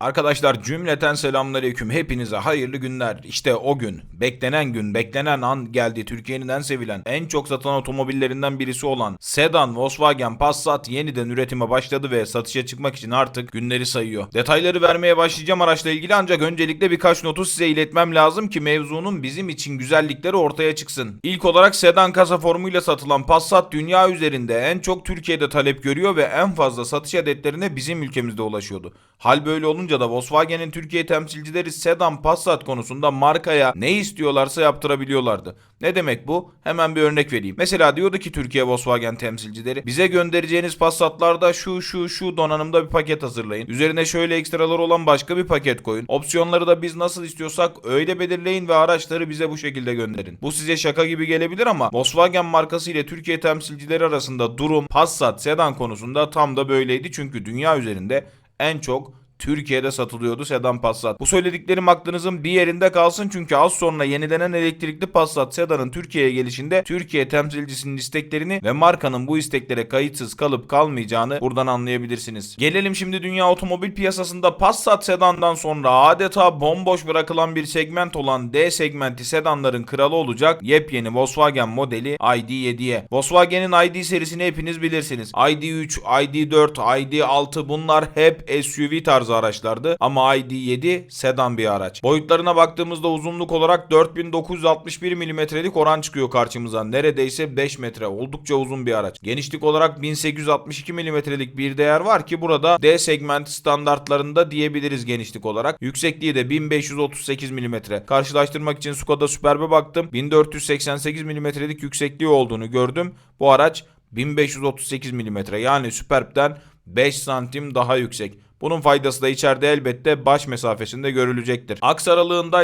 Arkadaşlar cümleten selamünaleyküm. Hepinize hayırlı günler. İşte o gün, beklenen gün, beklenen an geldi. Türkiye'nin en sevilen, en çok satılan otomobillerinden birisi olan sedan Volkswagen Passat yeniden üretime başladı ve satışa çıkmak için artık günleri sayıyor. Detayları vermeye başlayacağım araçla ilgili ancak öncelikle birkaç notu size iletmem lazım ki mevzunun bizim için güzellikleri ortaya çıksın. İlk olarak sedan kasa formuyla satılan Passat dünya üzerinde en çok Türkiye'de talep görüyor ve en fazla satış adetlerine bizim ülkemizde ulaşıyordu. Hal böyle olunca da Volkswagen'in Türkiye temsilcileri sedan Passat konusunda markaya ne istiyorlarsa yaptırabiliyorlardı. Ne demek bu? Hemen bir örnek vereyim. Mesela diyordu ki Türkiye Volkswagen temsilcileri bize göndereceğiniz Passat'larda şu şu şu donanımda bir paket hazırlayın. Üzerine şöyle ekstralar olan başka bir paket koyun. Opsiyonları da biz nasıl istiyorsak öyle belirleyin ve araçları bize bu şekilde gönderin. Bu size şaka gibi gelebilir ama Volkswagen markası ile Türkiye temsilcileri arasında durum Passat sedan konusunda tam da böyleydi. Çünkü dünya üzerinde en çok Türkiye'de satılıyordu sedan Passat. Bu söylediklerim aklınızın bir yerinde kalsın çünkü az sonra yenilenen elektrikli Passat sedanın Türkiye'ye gelişinde Türkiye temsilcisinin isteklerini ve markanın bu isteklere kayıtsız kalıp kalmayacağını buradan anlayabilirsiniz. Gelelim şimdi dünya otomobil piyasasında Passat sedandan sonra adeta bomboş bırakılan bir segment olan D segmenti sedanların kralı olacak yepyeni Volkswagen modeli ID7'ye. Volkswagen'in ID serisini hepiniz bilirsiniz. ID3, ID4, ID6 bunlar hep SUV tarzı araçlardı ama ID7 sedan bir araç. Boyutlarına baktığımızda uzunluk olarak 4961 milimetrelik oran çıkıyor karşımıza. Neredeyse 5 metre. Oldukça uzun bir araç. Genişlik olarak 1862 milimetrelik bir değer var ki burada D segmenti standartlarında diyebiliriz genişlik olarak. Yüksekliği de 1538 milimetre. Karşılaştırmak için Skoda Superb'e baktım. 1488 milimetrelik yüksekliği olduğunu gördüm. Bu araç 1538 milimetre yani Superb'den 5 santim daha yüksek. Bunun faydası da içeride elbette baş mesafesinde görülecektir. Aks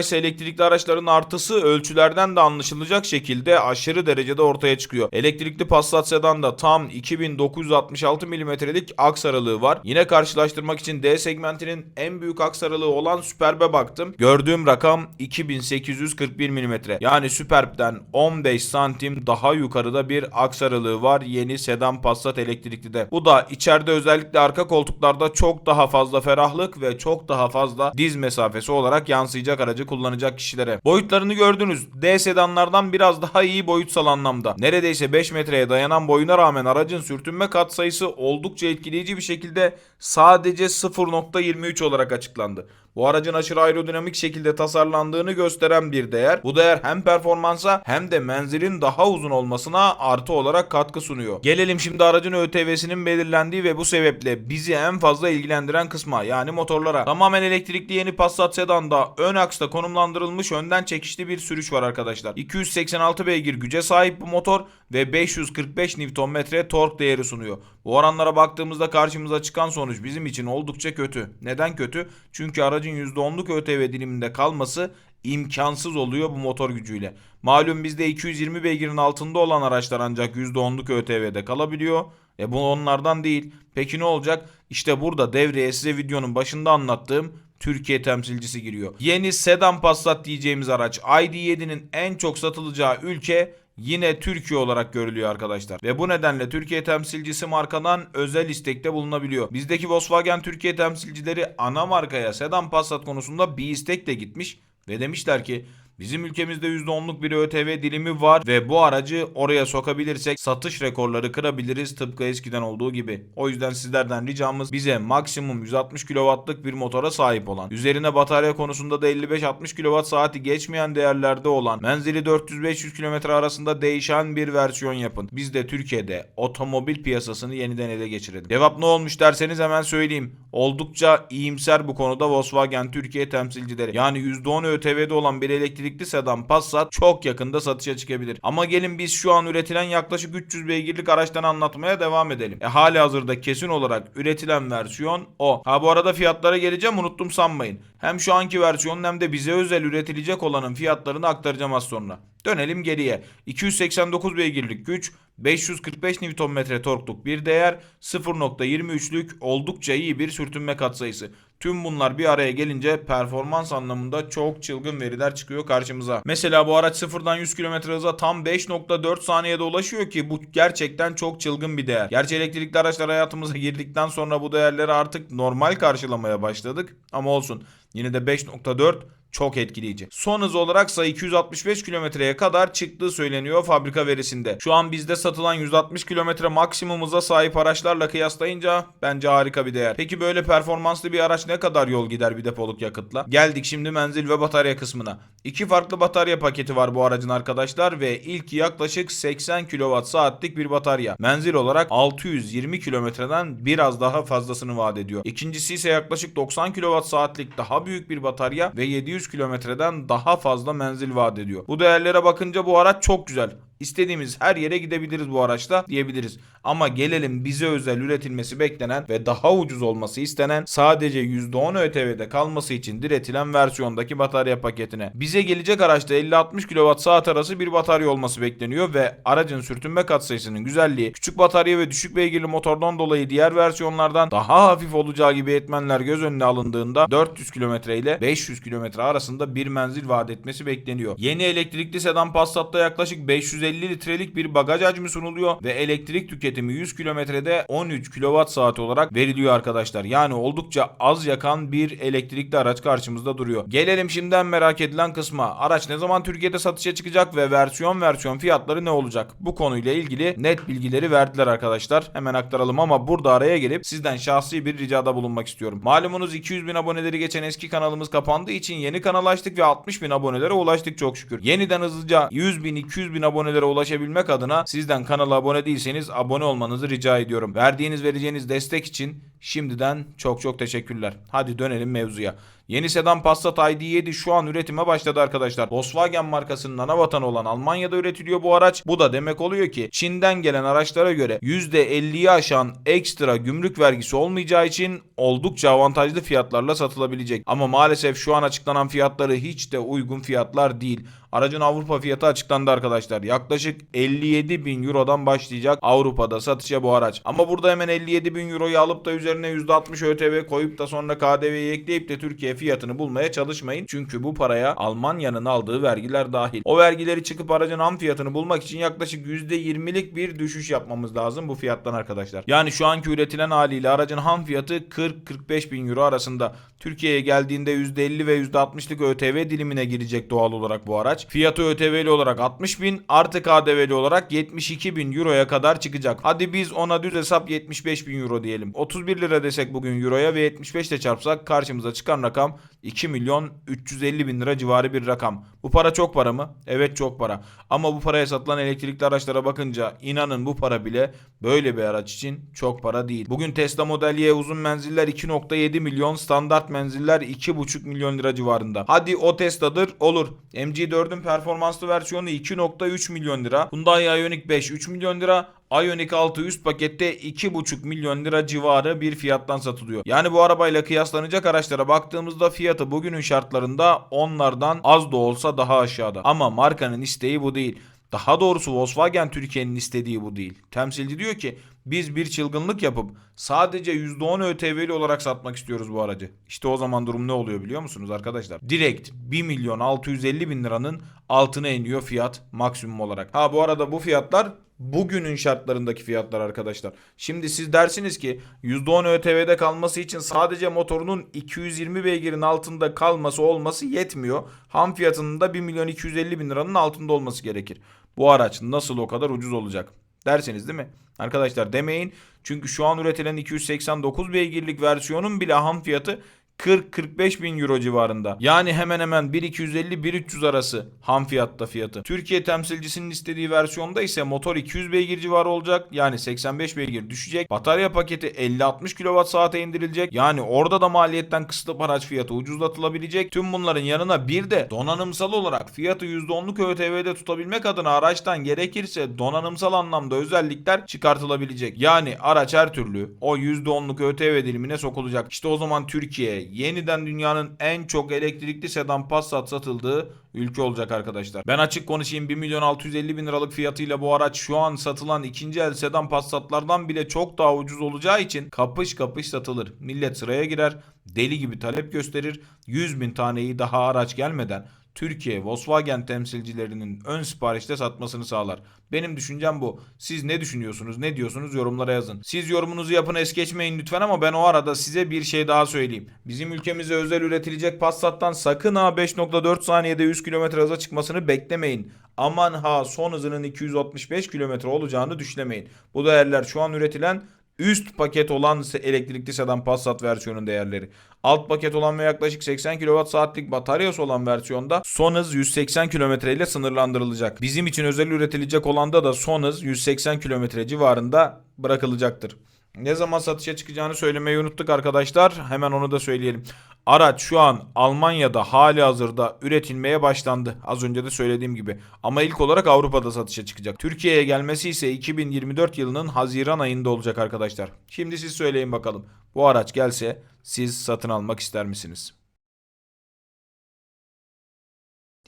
ise elektrikli araçların artısı ölçülerden de anlaşılacak şekilde aşırı derecede ortaya çıkıyor. Elektrikli Passat sedanda tam 2966 milimetrelik aks aralığı var. Yine karşılaştırmak için D segmentinin en büyük aks aralığı olan Superb'e baktım. Gördüğüm rakam 2841 milimetre. Yani Superb'den 15 santim daha yukarıda bir aks aralığı var yeni sedan Passat elektriklide. Bu da içeride özellikle arka koltuklarda çok daha fazla ferahlık ve çok daha fazla diz mesafesi olarak yansıyacak aracı kullanacak kişilere. Boyutlarını gördünüz. D sedanlardan biraz daha iyi boyutsal anlamda. Neredeyse 5 metreye dayanan boyuna rağmen aracın sürtünme katsayısı oldukça etkileyici bir şekilde sadece 0.23 olarak açıklandı. Bu aracın aşırı aerodinamik şekilde tasarlandığını gösteren bir değer. Bu değer hem performansa hem de menzilin daha uzun olmasına artı olarak katkı sunuyor. Gelelim şimdi aracın ÖTV'sinin belirlendiği ve bu sebeple bizi en fazla ilgilendiren kısma yani motorlara. Tamamen elektrikli yeni Passat sedanda ön aksta konumlandırılmış önden çekişli bir sürüş var arkadaşlar. 286 beygir güce sahip bu motor ve 545 Nm tork değeri sunuyor. Bu oranlara baktığımızda karşımıza çıkan sonuç bizim için oldukça kötü. Neden kötü? Çünkü aracın %10'luk ÖTV diliminde kalması imkansız oluyor bu motor gücüyle. Malum bizde 220 beygirin altında olan araçlar ancak %10'luk ÖTV'de kalabiliyor. E bu onlardan değil. Peki ne olacak? İşte burada devreye size videonun başında anlattığım Türkiye temsilcisi giriyor. Yeni sedan Passat diyeceğimiz araç ID7'nin en çok satılacağı ülke yine Türkiye olarak görülüyor arkadaşlar. Ve bu nedenle Türkiye temsilcisi markadan özel istekte bulunabiliyor. Bizdeki Volkswagen Türkiye temsilcileri ana markaya sedan Passat konusunda bir istekle gitmiş ve demişler ki Bizim ülkemizde %10'luk bir ÖTV dilimi var ve bu aracı oraya sokabilirsek satış rekorları kırabiliriz tıpkı eskiden olduğu gibi. O yüzden sizlerden ricamız bize maksimum 160 kW'lık bir motora sahip olan, üzerine batarya konusunda da 55-60 kWh saati geçmeyen değerlerde olan, menzili 400-500 km arasında değişen bir versiyon yapın. Biz de Türkiye'de otomobil piyasasını yeniden ele geçirelim. Cevap ne olmuş derseniz hemen söyleyeyim. Oldukça iyimser bu konuda Volkswagen Türkiye temsilcileri. Yani %10 ÖTV'de olan bir elektrikli sedan Passat çok yakında satışa çıkabilir. Ama gelin biz şu an üretilen yaklaşık 300 beygirlik araçtan anlatmaya devam edelim. E hali hazırda kesin olarak üretilen versiyon o. Ha bu arada fiyatlara geleceğim unuttum sanmayın. Hem şu anki versiyonun hem de bize özel üretilecek olanın fiyatlarını aktaracağım az sonra. Dönelim geriye. 289 beygirlik güç, 545 Nm torkluk bir değer, 0.23'lük oldukça iyi bir sürtünme katsayısı. Tüm bunlar bir araya gelince performans anlamında çok çılgın veriler çıkıyor karşımıza. Mesela bu araç sıfırdan 100 km hıza tam 5.4 saniyede ulaşıyor ki bu gerçekten çok çılgın bir değer. Gerçi elektrikli araçlar hayatımıza girdikten sonra bu değerleri artık normal karşılamaya başladık ama olsun. Yine de 5.4 çok etkileyici. Son hız olarak ise 265 kilometreye kadar çıktığı söyleniyor fabrika verisinde. Şu an bizde satılan 160 kilometre maksimum hıza sahip araçlarla kıyaslayınca bence harika bir değer. Peki böyle performanslı bir araç ne kadar yol gider bir depoluk yakıtla? Geldik şimdi menzil ve batarya kısmına. İki farklı batarya paketi var bu aracın arkadaşlar ve ilki yaklaşık 80 kWh saatlik bir batarya. Menzil olarak 620 kilometreden biraz daha fazlasını vaat ediyor. İkincisi ise yaklaşık 90 kWh saatlik daha büyük bir batarya ve 700 kilometreden daha fazla menzil vaat ediyor. Bu değerlere bakınca bu araç çok güzel. İstediğimiz her yere gidebiliriz bu araçla diyebiliriz. Ama gelelim bize özel üretilmesi beklenen ve daha ucuz olması istenen sadece %10 ÖTV'de kalması için diretilen versiyondaki batarya paketine. Bize gelecek araçta 50-60 kWh arası bir batarya olması bekleniyor ve aracın sürtünme katsayısının güzelliği küçük batarya ve düşük beygirli motordan dolayı diğer versiyonlardan daha hafif olacağı gibi etmenler göz önüne alındığında 400 km ile 500 km arasında bir menzil vaat etmesi bekleniyor. Yeni elektrikli sedan Passat'ta yaklaşık 550 litrelik bir bagaj hacmi sunuluyor ve elektrik tüketimi 100 kilometrede 13 kWh saat olarak veriliyor arkadaşlar. Yani oldukça az yakan bir elektrikli araç karşımızda duruyor. Gelelim şimdiden merak edilen kısma. Araç ne zaman Türkiye'de satışa çıkacak ve versiyon versiyon fiyatları ne olacak? Bu konuyla ilgili net bilgileri verdiler arkadaşlar. Hemen aktaralım ama burada araya gelip sizden şahsi bir ricada bulunmak istiyorum. Malumunuz 200 bin aboneleri geçen eski kanalımız kapandığı için yeni kanal açtık ve 60 bin abonelere ulaştık çok şükür. Yeniden hızlıca 100 bin 200 bin abonelere ulaşabilmek adına sizden kanala abone değilseniz abone olmanızı rica ediyorum. Verdiğiniz vereceğiniz destek için şimdiden çok çok teşekkürler. Hadi dönelim mevzuya. Yeni sedan Passat ID7 şu an üretime başladı arkadaşlar. Volkswagen markasının ana vatanı olan Almanya'da üretiliyor bu araç. Bu da demek oluyor ki Çin'den gelen araçlara göre %50'yi aşan ekstra gümrük vergisi olmayacağı için oldukça avantajlı fiyatlarla satılabilecek. Ama maalesef şu an açıklanan fiyatları hiç de uygun fiyatlar değil. Aracın Avrupa fiyatı açıklandı arkadaşlar. Yaklaşık 57 bin Euro'dan başlayacak Avrupa'da satışa bu araç. Ama burada hemen 57 bin Euro'yu alıp da üzerine %60 ÖTV koyup da sonra KDV'yi ekleyip de Türkiye fiyatını bulmaya çalışmayın. Çünkü bu paraya Almanya'nın aldığı vergiler dahil. O vergileri çıkıp aracın ham fiyatını bulmak için yaklaşık %20'lik bir düşüş yapmamız lazım bu fiyattan arkadaşlar. Yani şu anki üretilen haliyle aracın ham fiyatı 40-45 bin Euro arasında. Türkiye'ye geldiğinde %50 ve %60'lık ÖTV dilimine girecek doğal olarak bu araç. Fiyatı ÖTV'li olarak 60 bin artı KDV'li olarak 72 bin Euro'ya kadar çıkacak. Hadi biz ona düz hesap 75 bin Euro diyelim. 31 lira desek bugün Euro'ya ve 75 ile çarpsak karşımıza çıkan rakam 2 milyon 350 bin lira civarı bir rakam. Bu para çok para mı? Evet çok para. Ama bu paraya satılan elektrikli araçlara bakınca inanın bu para bile böyle bir araç için çok para değil. Bugün Tesla Model Y uzun menziller 2.7 milyon, standart menziller 2.5 milyon lira civarında. Hadi o Tesla'dır olur. MG4'ün performanslı versiyonu 2.3 milyon lira. Hyundai Ioniq 5 3 milyon lira. Ioniq 6 üst pakette 2,5 milyon lira civarı bir fiyattan satılıyor. Yani bu arabayla kıyaslanacak araçlara baktığımızda fiyatı bugünün şartlarında onlardan az da olsa daha aşağıda. Ama markanın isteği bu değil. Daha doğrusu Volkswagen Türkiye'nin istediği bu değil. Temsilci diyor ki biz bir çılgınlık yapıp sadece %10 ÖTV'li olarak satmak istiyoruz bu aracı. İşte o zaman durum ne oluyor biliyor musunuz arkadaşlar? Direkt 1 milyon 650 bin liranın altına iniyor fiyat maksimum olarak. Ha bu arada bu fiyatlar bugünün şartlarındaki fiyatlar arkadaşlar. Şimdi siz dersiniz ki %10 ÖTV'de kalması için sadece motorunun 220 beygirin altında kalması olması yetmiyor. Ham fiyatının da 1 milyon 250 bin liranın altında olması gerekir. Bu araç nasıl o kadar ucuz olacak? Derseniz değil mi? Arkadaşlar demeyin. Çünkü şu an üretilen 289 beygirlik versiyonun bile ham fiyatı 40-45 bin euro civarında. Yani hemen hemen 1.250-1.300 arası ham fiyatta fiyatı. Türkiye temsilcisinin istediği versiyonda ise motor 200 beygir civarı olacak. Yani 85 beygir düşecek. Batarya paketi 50-60 kWh saate indirilecek. Yani orada da maliyetten kısıtlı araç fiyatı ucuzlatılabilecek. Tüm bunların yanına bir de donanımsal olarak fiyatı %10'luk ÖTV'de tutabilmek adına araçtan gerekirse donanımsal anlamda özellikler çıkartılabilecek. Yani araç her türlü o %10'luk ÖTV dilimine sokulacak. İşte o zaman Türkiye yeniden dünyanın en çok elektrikli sedan Passat satıldığı ülke olacak arkadaşlar. Ben açık konuşayım 1 milyon 650 bin liralık fiyatıyla bu araç şu an satılan ikinci el sedan Passat'lardan bile çok daha ucuz olacağı için kapış kapış satılır. Millet sıraya girer, deli gibi talep gösterir. 100 bin taneyi daha araç gelmeden Türkiye Volkswagen temsilcilerinin ön siparişte satmasını sağlar. Benim düşüncem bu. Siz ne düşünüyorsunuz, ne diyorsunuz yorumlara yazın. Siz yorumunuzu yapın es geçmeyin lütfen ama ben o arada size bir şey daha söyleyeyim. Bizim ülkemize özel üretilecek Passat'tan sakın ha 5.4 saniyede 100 km hıza çıkmasını beklemeyin. Aman ha son hızının 265 km olacağını düşünmeyin. Bu değerler şu an üretilen Üst paket olan elektrikli sedan Passat versiyonun değerleri. Alt paket olan ve yaklaşık 80 kWh'lik bataryası olan versiyonda son hız 180 km ile sınırlandırılacak. Bizim için özel üretilecek olanda da son hız 180 km civarında bırakılacaktır. Ne zaman satışa çıkacağını söylemeyi unuttuk arkadaşlar. Hemen onu da söyleyelim. Araç şu an Almanya'da hali hazırda üretilmeye başlandı. Az önce de söylediğim gibi. Ama ilk olarak Avrupa'da satışa çıkacak. Türkiye'ye gelmesi ise 2024 yılının Haziran ayında olacak arkadaşlar. Şimdi siz söyleyin bakalım. Bu araç gelse siz satın almak ister misiniz?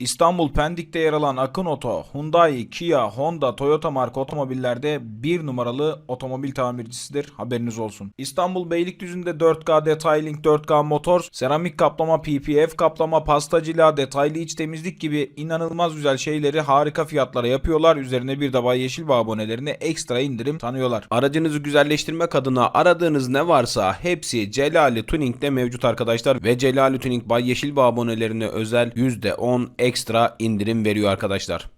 İstanbul Pendik'te yer alan Akın Oto, Hyundai, Kia, Honda, Toyota marka otomobillerde bir numaralı otomobil tamircisidir. Haberiniz olsun. İstanbul Beylikdüzü'nde 4K Detailing 4K motor, seramik kaplama, PPF kaplama, pastacılığa, detaylı iç temizlik gibi inanılmaz güzel şeyleri harika fiyatlara yapıyorlar. Üzerine bir de Bay Yeşilbağ abonelerine ekstra indirim tanıyorlar. Aracınızı güzelleştirmek adına aradığınız ne varsa hepsi Celali Tuning'de mevcut arkadaşlar ve Celali Tuning Bay Yeşilbağ abonelerine özel %10 ekstra indirim veriyor arkadaşlar.